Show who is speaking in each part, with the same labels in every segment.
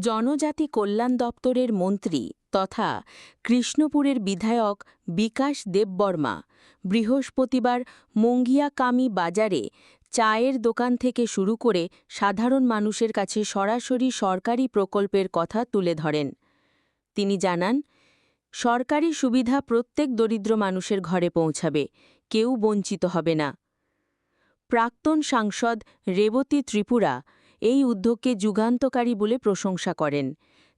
Speaker 1: জনজাতি কল্যাণ দপ্তরের মন্ত্রী তথা কৃষ্ণপুরের বিধায়ক বিকাশ দেববর্মা বৃহস্পতিবার মঙ্গিয়াকামি বাজারে চায়ের দোকান থেকে শুরু করে সাধারণ মানুষের কাছে সরাসরি সরকারি প্রকল্পের কথা তুলে ধরেন। তিনি জানান, সরকারি সুবিধা প্রত্যেক দরিদ্র মানুষের ঘরে পৌঁছাবে, কেউ বঞ্চিত হবে না। প্রাক্তন সাংসদ রেবতী ত্রিপুরা এই উদ্যোগকে যুগান্তকারী বলে প্রশংসা করেন।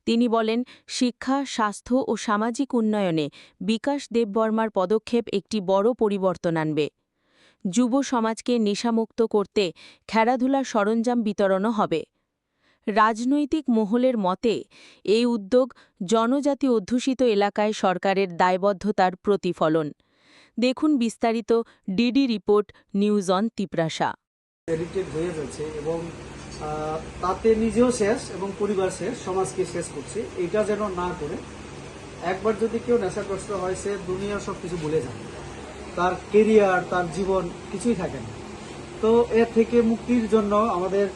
Speaker 1: তিনি বলেন, শিক্ষা, স্বাস্থ্য ও সামাজিক উন্নয়নে বিকাশ দেববর্মার পদক্ষেপ একটি বড় পরিবর্তন আনবে। যুব সমাজকে নেশামুক্ত করতে খেলাধুলার সরঞ্জাম বিতরণও হবে। রাজনৈতিক মহলের মতে, এই উদ্যোগ জনজাতি অধ্যুষিত এলাকায় সরকারের দায়বদ্ধতার প্রতিফলন। দেখুন বিস্তারিত DD report, news on Tiprasa.
Speaker 2: এবং তাতে নিজেও শেষ এবং পরিবার শেষ, সমাজকে শেষ করছে। এটা যেন না করে একবার যদি কেউ নেশাগ্রস্ত হয়, সে দুনিয়া সব কিছু ভুলে যায়। তার কেরিয়ার তার জীবন কিছুই থাকে না। তো এর থেকে মুক্তির জন্য আমাদের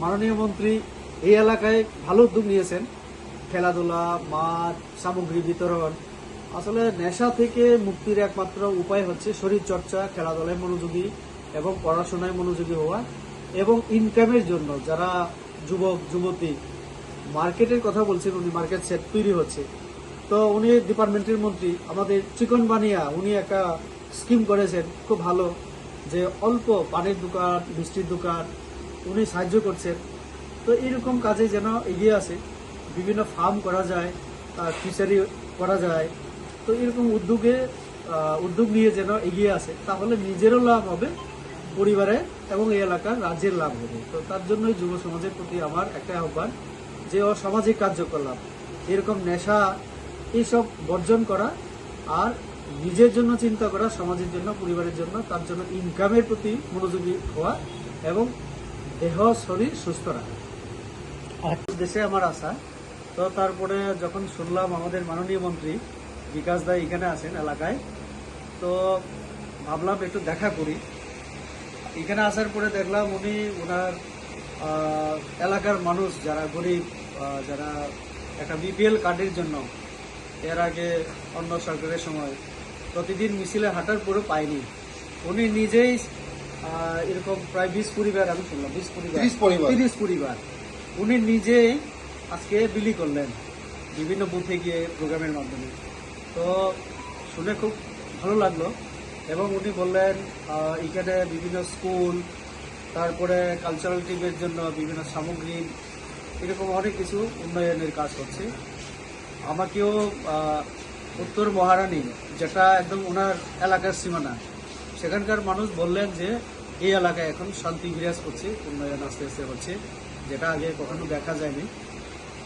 Speaker 2: মাননীয় মন্ত্রী এই এলাকায় ভালো উদ্যোগ নিয়েছেন। খেলাধুলা, মাঠ, সামগ্রী বিতরণ। আসলে নেশা থেকে মুক্তির একমাত্র উপায় হচ্ছে শরীর চর্চা খেলাধুলায় মনোযোগী এবং পড়াশোনায় মনোযোগী হওয়া। এবং ইনকামের জন্য যারা যুবক, যুবতী মার্কেটের কথা বলছেন উনি মার্কেট সেট তৈরি হচ্ছে। তো উনি ডিপার্টমেন্টের মন্ত্রী, আমাদের চিকন বানিয়া উনি একটা স্কিম করেছেন, খুব ভালো, যে অল্প পানির দোকান, মিষ্টির দোকান, উনি সাহায্য করছেন। তো এরকম কাজে যেন এগিয়ে আসে, বিভিন্ন ফার্ম করা যায় ফিশারি করা যায়, তো এরকম উদ্যোগে উদ্যোগ নিয়ে যেন এগিয়ে আসে, তাহলে নিজেরও লাভ হবে পরিবারে এবং এই এলাকার রাজ্যের লাভ হবে। তো তার জন্যই যুব সমাজের প্রতি আমার একটা আহ্বান যে অসামাজিক কার্যকলাপ, এরকম নেশা এইসব বর্জন করা আর নিজের জন্য চিন্তা করা, সমাজের জন্য, পরিবারের জন্য, তার জন্য ইনকামের প্রতি মনোযোগী হওয়া এবং দেহ, শরীর সুস্থ রাখা। দেশে আমার আশা, তো তারপরে যখন শুনলাম আমাদের মাননীয় মন্ত্রী বিকাশ দা এখানে আছেন এলাকায়, তো ভাবলাম একটু দেখা করি। এখানে আসার পরে দেখলাম উনি ওনার এলাকার মানুষ যারা গরিব যারা একটা বিপিএল কার্ডের জন্য এর আগে অন্য সরকারের সময় প্রতিদিন মিছিলে হাঁটার পরেও পায়নি। উনি নিজেই এরকম প্রায় বিশ পরিবার আমি শুনলাম বিশ পরিবার
Speaker 3: 30 পরিবার।
Speaker 2: তিরিশ পরিবার। উনি নিজেই আজকে বিলি করলেন বিভিন্ন বুথে গিয়ে প্রোগ্রামের মাধ্যমে। তো শুনে খুব ভালো লাগল। এবং উনি বললেন এখানে বিভিন্ন স্কুল, তারপরে কালচারাল টিমের জন্য বিভিন্ন সামগ্রী, এরকম অনেক কিছু উন্নয়নের কাজ হচ্ছে। আমাকেও উত্তর মহারানী, যেটা একদম ওনার এলাকার সীমানা, সেখানকার মানুষ বললেন যে, এই এলাকায় এখন শান্তি বিরাজ করছে, উন্নয়ন আস্তে আস্তে হচ্ছে, যেটা আগে কখনো দেখা যায়নি।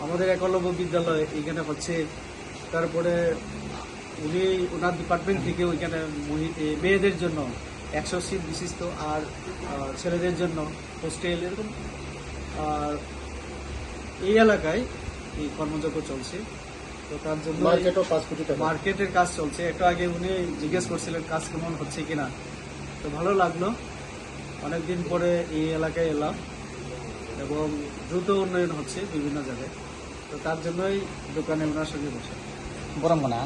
Speaker 2: আমাদের একলব্য বিদ্যালয় এখানে হচ্ছে, তারপরে উনি ওনার ডিপার্টমেন্ট থেকে ওইখানে মেয়েদের জন্য একশো সিট বিশিষ্ট আর ছেলেদের জন্য হোস্টেল এরকম আর এই এলাকায় এই কর্মযজ্ঞ চলছে। তো তার জন্য মার্কেটের কাজ চলছে। একটু আগে উনি জিজ্ঞেস করছিলেন কাজ কেমন হচ্ছে কিনা। তো ভালো লাগল। অনেকদিন পরে এই এলাকায় এলাম এবং দ্রুত উন্নয়ন হচ্ছে বিভিন্ন জায়গায়। তো তার জন্যই দোকানে ওনার সঙ্গে বসে।
Speaker 3: বরং না